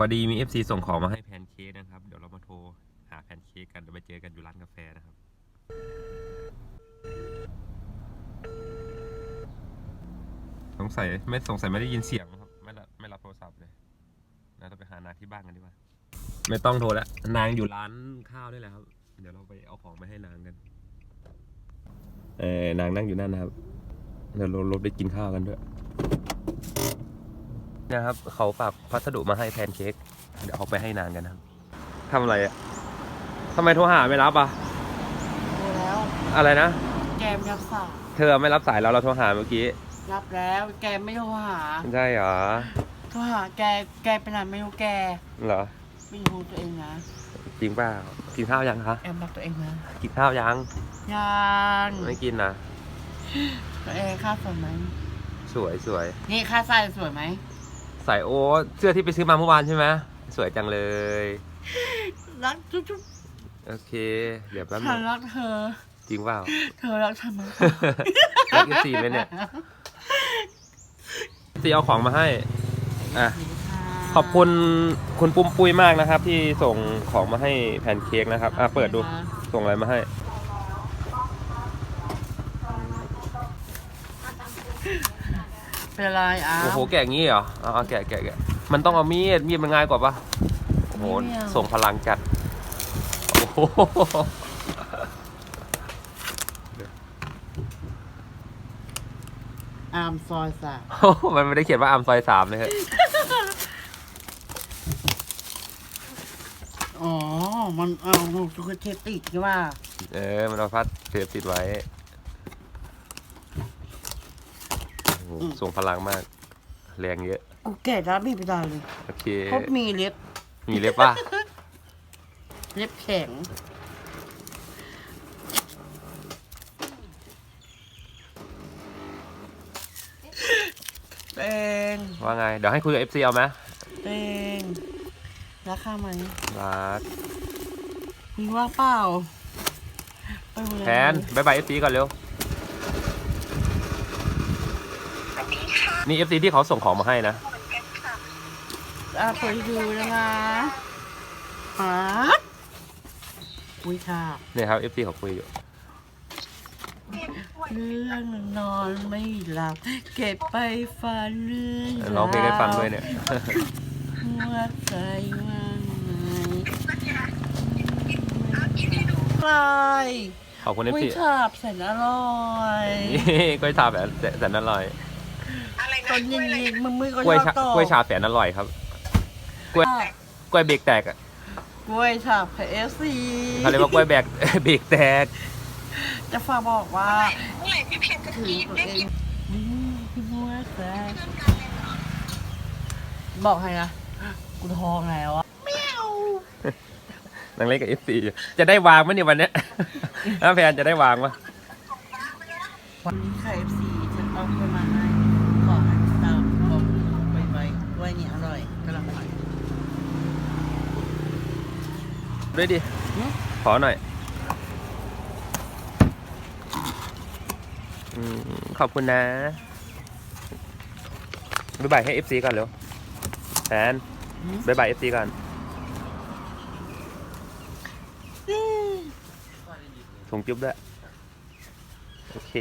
พอดีมี FC ส่งของมาให้แพนเค้กนะครับ เดี๋ยวเรามาโทรหาแพนเค้กกันเดี๋ยวไปเจอกันอยู่ร้านกาแฟนะครับ สงสัยไม่สงสัยไม่ได้ยินเสียงครับไม่รับไม่รับโทรศัพท์เลยนะเราไปหานางที่บ้านกันดีกว่า ไม่ต้องโทรแล้วนางอยู่ร้านข้าวนี่แหละครับ เดี๋ยวเราไปเอาของไปให้นางกัน เออนางนั่งอยู่นั่นนะครับ เดี๋ยวเราลดไปกินข้าวกันด้วย นะครับ เขาฝากพัสดุมาให้แพนเค้กเดี๋ยวเอาไปให้นางกันนะครับทำอะไรอะทำไมโทรหาไม่รับอะดูแล้ว อะไรนะ แกมรับสายเธอไม่รับสายเราเราโทรหาเมื่อกี้รับแล้ว แกไม่โทรหา ใช่เหรอโทรหาแก แกเป็นอะไรไม่รู้แก เหรอไม่รู้ตัวเองนะจริงเปล่ากินข้าวยังคะแอมรักตัวเองนะกินข้าวยังยังไม่กินนะตัวเองค่าสวยไหมสวยสวยนี่ค่าใส่สวยไหม ใส่โอ้เสื้อที่ไปซื้อมาเมื่อวานใช่ไหมสวยจังเลย รักจุ๊บจุ๊บโอเค เดี๋ยวแป๊บนึฉันงรักเธอ จริงเปล่า เธอรักฉันไหมรักเอฟซีไหมเนี่ยซีเอาของมาให้ อะ ขอบคุณคุณปุ้มปุ้ยมากนะครับ ที่ส่งของมาให้แพนเค้กนะครับ อะ เปิดดู ส่งอะไรมาให้ เป็นอะไรอะโอ้โหแกะงี้เหรอเอาเอาแกะแกะแกะมันต้องเอามีดมีดมันง่ายกว่าปะโอ้โหส่งพลังจัดโอ้โหอาร์มซอยสามมันไม่ได้เขียนว่าอามซอยสามเลยครับอ๋อ มันเอาสุกเทติกใช่ป่ะเออมันเอาพัดเทปติดไว้ โอ้โหส่งพลังมาก แรงเยอะ กูแก่แล้วไม่ไปได้เลยโอเค เพราะมีเล็บมีเล็บป่ะ เล็บแข็งเองว่าไง เดี๋ยวให้คุยกับ FC เอาไหมเองราคาไหมรักมีว่าเปล่าไปหมดเลยแพนบายบาย FC ก่อนเร็ว นี่ FC ที่เขาส่งของมาให้นะอะเปิดให้ดูนะคะฮะอุ้ยค่ะ เนี่ยครับ FC เขาคุยอยู่ เรื่องนอนไม่หลับ เก็บไปฝันเรื่องร้องเพลงให้ฟังด้วยเนี่ย หัวใจว่างไงอร่อยขอบคุณกุ้ FC ยฉาบแสนอร่อยนี่กล้วยชาแสนแสนอร่อย ตอนเย็นๆมึงไม่ก็กล้วยชชาอบต่อกล้วยชาแสนอร่อยครับ กล้วย กล้วยเบรกแตกอะกล้วยฉาบเคเอฟซีเขาเรียกว่ากล้วยแบก เบรกแตก จะฝากบอกว่าเมื่อไหร่พี่เพชรจะถึงกินตัวได้เอกิงนอืมพี่มัวแสนบอกให้นะกูทองแล้วอะนางเล็กกับ FC จะได้วางไหมเนี่ยวันเนี้ย น้าแพนจะได้วางปะวันนี้ค่ะเอฟซีฉันเอาไปมาให้ขอให้ตามบอกไปไปกล้วยนี่อร่อยกำลังอร่อย ด้วยดิหือขอหน่อยอืมขอบคุณนะบ๊ายบายให้ FC ก่อนเร็วแพนอืมบ๊ายบาย FC ก่อนส่งจุ๊บด้วย โอเค